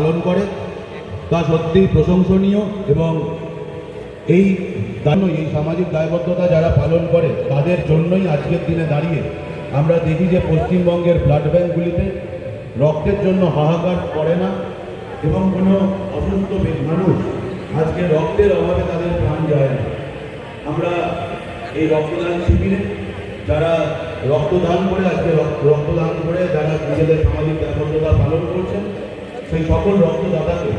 পালন করে, তা সত্যিই প্রশংসনীয় এবং এই দানই এই সামাজিক দায়বদ্ধতা যারা পালন করে, তাদের জন্যই আজকের দিনে দাঁড়িয়ে আমরা দেখি যে পশ্চিমবঙ্গের ব্লাড ব্যাঙ্কগুলিতে রক্তের জন্য হাহাকার করে না এবং কোনো অসুস্থ মানুষ আজকে রক্তের অভাবে তাদের প্রাণ যায় না। আমরা এই রক্তদান শিবিরে যারা রক্তদান করে, আজকে রক- রক্তদান করে যারা নিজেদের সামাজিক দায়বদ্ধতা পালন করছেন সেই সকল রক্তদাতাকে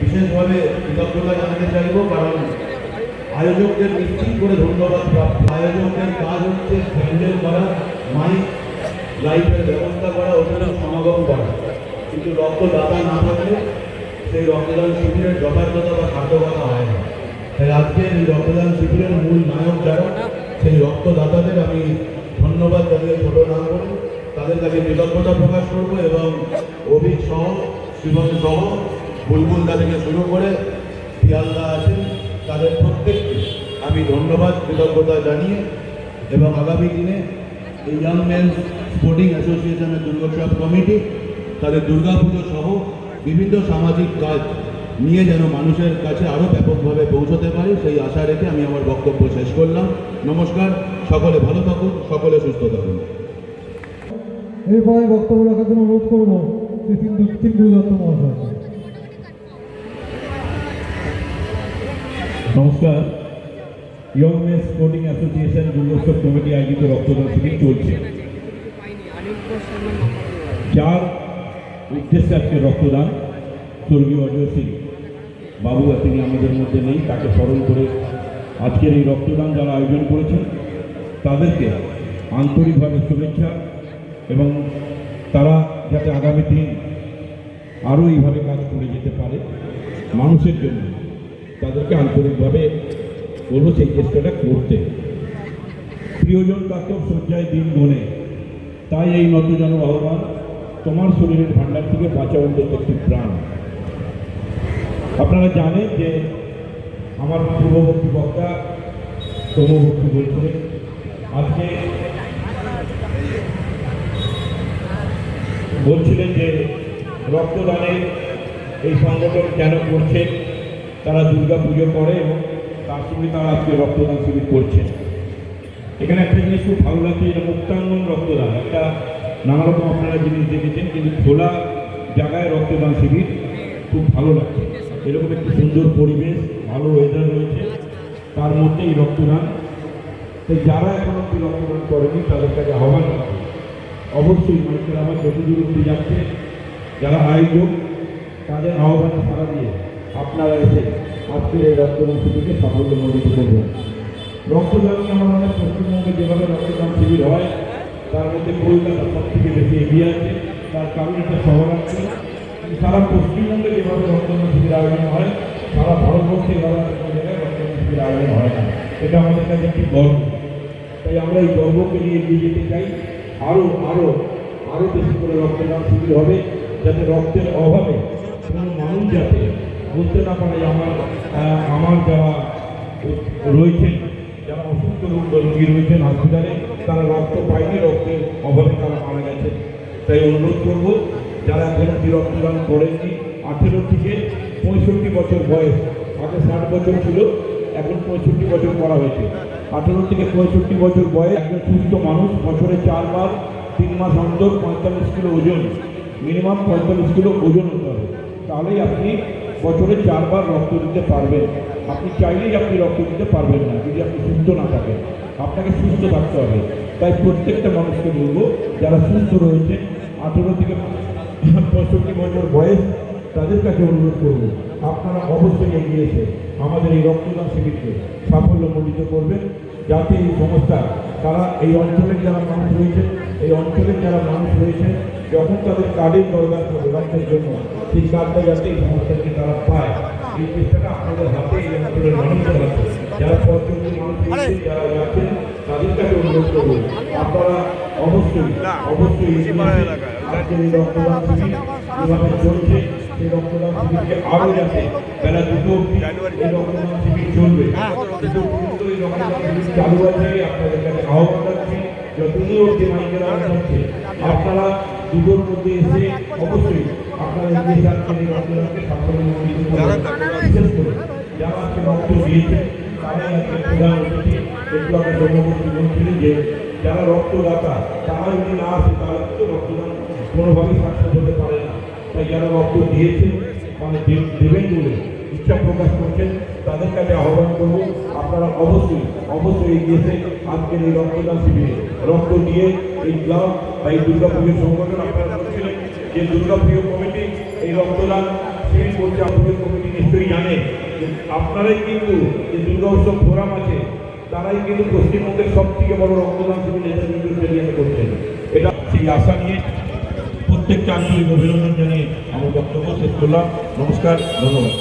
বিশেষভাবে কৃতজ্ঞতা জানাতে চাইব, কারণ আয়োজকদের নিশ্চিত করে ধন্যবাদ প্রাপ্ত। আয়োজকদের কাজ হচ্ছে প্যান্ডেল করা, মাইক, লাইটের ব্যবস্থা করা ওখানে সমাগম করা। কিন্তু রক্তদাতা না থাকলে সেই রক্তদান শিবিরের যথার্থতা বা সার্থকতা হয় না। তাই আজকের এই রক্তদান শিবিরের মূল নায়ক যারা, সেই রক্তদাতাদের আমি ধন্যবাদ জানিয়ে ছোট নাম করে তাদের কাছে কৃতজ্ঞতা প্রকাশ করব এবং সহ শিবন সহ বুলবুলদা থেকে শুরু করে পিয়ালদা আছেন, তাদের প্রত্যেককে আমি ধন্যবাদ, কৃতজ্ঞতা জানিয়ে এবং আগামী দিনে এই ইয়াং মেন স্পোর্টিং অ্যাসোসিয়েশনের দুর্গোৎসব কমিটি, তাদের দুর্গাপুজো সহ বিভিন্ন সামাজিক কাজ নিয়ে যেন মানুষের কাছে আরও ব্যাপকভাবে পৌঁছতে পারে, সেই আশা রেখে আমি আমার বক্তব্য শেষ করলাম। নমস্কার, সকলে ভালো থাকুন, সকলে সুস্থ থাকুন। এরপরে বক্তব্য রাখার জন্য অনুরোধ করব নমস্কার। Young men sporting association Durgotsav committee আয়োজিত রক্তদান শিবির চলছে। যার উদ্দেশ্যে আজকে রক্তদান। স্বর্গীয় অজয় সিং বাবু তিনি আমাদের মধ্যে নেই, তাকে স্মরণ করে আজকের এই রক্তদান যারা আয়োজন করেছেন, তাদেরকে আন্তরিকভাবে শুভেচ্ছা এবং তারা যাতে আগামী দিন আরও এইভাবে কাজ করে যেতে পারে মানুষের জন্য। তাদেরকে আন্তরিকভাবে বলব সেই চেষ্টাটা করতে। প্রিয়জন কাতব শয্যায় দিন গনে তাই এই নতজন আহ্বান তোমার শরীরের ভাণ্ডার থেকে বাঁচা অন্তত একটি প্রাণ। আপনারা জানেন যে আমার পূর্ববর্তী বক্তা তমভক্তি বলছিলেন, আজকে বলছিলেন যে রক্তদানের এই সংগঠন কেন করছে? তারা দুর্গা পুজো করে এবং তার সঙ্গে তারা আজকে রক্তদান শিবির করছেন এখানে একটা জিনিস খুব ভালো লাগছে এটা মুক্তাঙ্গন রক্তদান। একটা নানা রকম আপনারা জিনিস দেখেছেন, কিন্তু খোলা জায়গায় রক্তদান শিবির খুব ভালো লাগছে। এরকম একটি সুন্দর পরিবেশ, ভালো ওয়েদার রয়েছে, তার মধ্যে এই রক্তদান। তো যারা এখন অব্দি রক্তদান করেনি, তাদের কাছে আহ্বান অবশ্যই মানুষের আমার যতদূর অব্দি যাচ্ছে। যারা আয়োজক, তাদের আহ্বানে সারা দিয়ে আপনারা এসে আজকের এই রক্তদান শিবিরকে সাফল্যমণ্ডিত করবেন। রক্তদান নিয়ে আমার মনে পশ্চিমবঙ্গে যেভাবে রক্তদান শিবির হয়, তার মধ্যে কলকাতা সব থেকে বেশি এগিয়ে আছে। তার কারণ একটা শহরাঞ্চল। কিন্তু সারা পশ্চিমবঙ্গে যেভাবে রক্তদান শিবির আয়োজন হয়, সারা ভারতবর্ষে এভাবে জায়গায় রক্তদান শিবির আয়োজন হয় না। এটা আমাদের কাছে একটি গর্ব। তাই আমরা এই গর্বকে নিয়ে এগিয়ে যেতে চাই। আরও আরও আরও বেশি করে রক্তদান শিবির হবে, যাতে রক্তের অভাবে কোনো মানুষ যাতে বলতে না পারে আমার আমার যারা রয়েছেন, যারা অসুস্থ রোগ রোগী রয়েছেন হসপিটালে তারা রক্ত পায়নি, রক্তের অভাবে তারা মারা গেছে তাই অনুরোধ করব, যারা এখন অব্দি রক্তদান করেননি, আঠেরো থেকে পঁয়ষট্টি বছর বয়স, আগে ষাট বছর ছিল, এখন পঁয়ষট্টি বছর করা হয়েছে। আঠেরো থেকে পঁয়ষট্টি বছর বয়স, একজন সুস্থ মানুষ, বছরে চারবার, তিন মাস অন্তর পঁয়তাল্লিশ কিলো ওজন। মিনিমাম পঁয়তাল্লিশ কিলো ওজন হতে হবে। তাহলেই আপনি বছরে চারবার রক্ত দিতে পারবেন। আপনি চাইলেই আপনি রক্ত দিতে পারবেন না, যদি আপনি সুস্থ না থাকেন। আপনাকে সুস্থ থাকতে হবে। তাই প্রত্যেকটা মানুষকে বলব, যারা সুস্থ রয়েছে আঠেরো থেকে পঁয়ষট্টি বছর বয়স তাদের কাছে অনুরোধ করব আপনারা অবশ্যই এগিয়ে এসে আমাদের এই রক্তদান শিবিরকে সাফল্যমণ্ডিত করবেন যাতে এই সংস্থা তারা এই অঞ্চলের যারা মানুষ রয়েছে এই অঞ্চলের যারা মানুষ রয়েছে যখন তাদের কার্ডের দরকার পড়ে রক্তের জন্য সেই কার্ডটা যাতে এই সংস্থাকে তারা পায়। এই চেষ্টাটা আপনাদের হাতে এই অঞ্চলের মানুষের হাতে। যারা পর্যটন মানুষ যারা যাচ্ছেন তাদের কাছে অনুরোধ করব আপনারা অবশ্যই অবশ্যই আজকের এই রক্তদান শিবির যেভাবে চলছে আপনারা দুটোর মধ্যে এসে অবশ্যই যারা রক্তদাতা তারা যদি না আসে, তাহলে কিন্তু রক্তদান কোনোভাবেই সাকসেস হতে পারে তাই যারা রক্ত দিয়েছে মানে দেবেন বলে ইচ্ছা প্রকাশ করছেন, তাদের কাছে আহ্বান করব, আপনারা অবশ্যই অবশ্যই এগিয়ে এসে আজকের এই রক্তদান শিবিরে রক্ত দিয়ে এই ক্লাব বা এই দুর্গা পুজোর সংগঠন আপনারা বলছিলেন যে দুর্গা পুজো কমিটি, এই রক্তদান শিবির করছে পুজো কমিটি নিশ্চয়ই জানে। যে আপনারাই কিন্তু যে দুর্গা উৎসব ফোরাম আছে, তারাই কিন্তু পশ্চিমবঙ্গের সব থেকে বড় রক্তদান শিবির নেতৃত্ব করছেন। এটা সেই আশা নিয়ে প্রত্যেককে আন্তরিক অভিনন্দন জানিয়ে আমার বক্তব্য শেষ করলাম। নমস্কার ধন্যবাদ।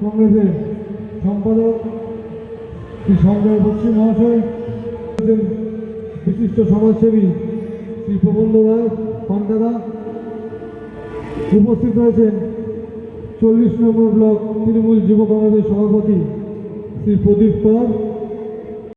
কংগ্রেসের সম্পাদক শ্রী সঞ্জয় বক্সী মহাশয় বিশিষ্ট সমাজসেবী শ্রী প্রবন্ধ রায় পান্ডাদা উপস্থিত রয়েছেন চল্লিশ নম্বর ব্লক তৃণমূল যুব কংগ্রেসের সভাপতি শ্রী প্রদীপ কর।